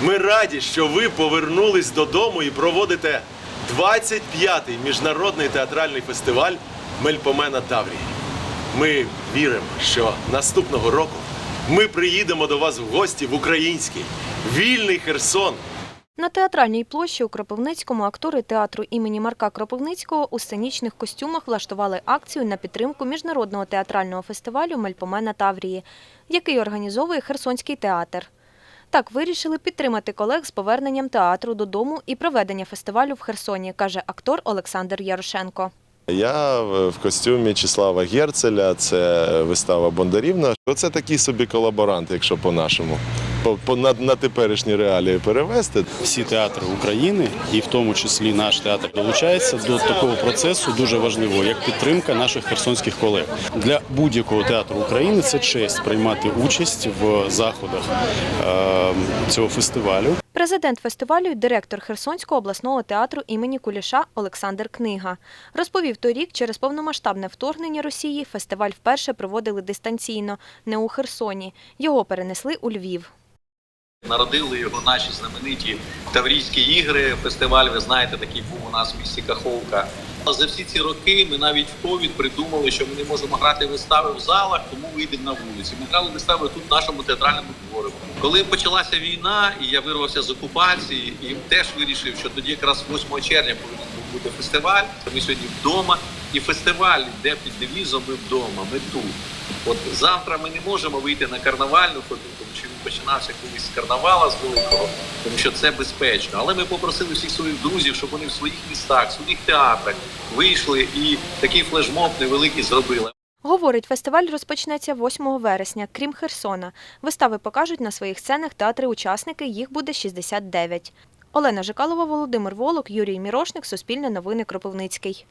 Ми раді, що ви повернулись додому і проводите 25-й міжнародний театральний фестиваль Мельпомена Таврії. Ми віримо, що наступного року ми приїдемо до вас в гості в український вільний Херсон. На театральній площі у Кропивницькому актори театру імені Марка Кропивницького у сценічних костюмах влаштували акцію на підтримку міжнародного театрального фестивалю Мельпомена Таврії, який організовує Херсонський театр. Так вирішили підтримати колег з поверненням театру додому і проведення фестивалю в Херсоні, каже актор Олександр Ярошенко. Я в в костюмі Числава Герцеля, це вистава Бондарівна. Оце такий собі колаборант, якщо по-нашому. По, по на, на теперішні реалії перевести. всі театри України, і в тому числі наш театр долучається до такого процесу дуже важливого, як підтримка наших херсонських колег. Для будь-якого театру України це честь приймати участь в заходах е, цього фестивалю. Президент фестивалю директор Херсонського обласного театру імені Куліша Олександр Книга розповів торік, через повномасштабне вторгнення Росії фестиваль вперше проводили дистанційно, не у Херсоні. Його перенесли у Львів. Народили його наші знамениті Таврійські ігри. Фестиваль, ви знаєте, такий був у нас в місті Каховка. За всі ці роки ми навіть в ковід придумали, що ми не можемо грати вистави в залах, тому вийдемо на вулиці. Ми грали вистави тут в нашому театральному дворі. Коли почалася війна, і я вирвався з окупації, і теж вирішив, що тоді якраз 8 червня повинен бути фестиваль. Ми сьогодні вдома, і фестиваль йде під девізом Ми вдома, ми тут. От завтра ми не можемо вийти на карнавальну ходу, тому що він починався колись з карнавала з великого, тому що це безпечно. Але ми попросили всіх своїх друзів, щоб вони в своїх містах, в своїх театрах вийшли і такий флешмоб невеликий зробили. Говорить, фестиваль розпочнеться 8 вересня, крім Херсона. Вистави покажуть на своїх сценах театри-учасники, їх буде 69. Олена Жикалова, Володимир Волок, Юрій Мірошник, Суспільне новини Кропивницький.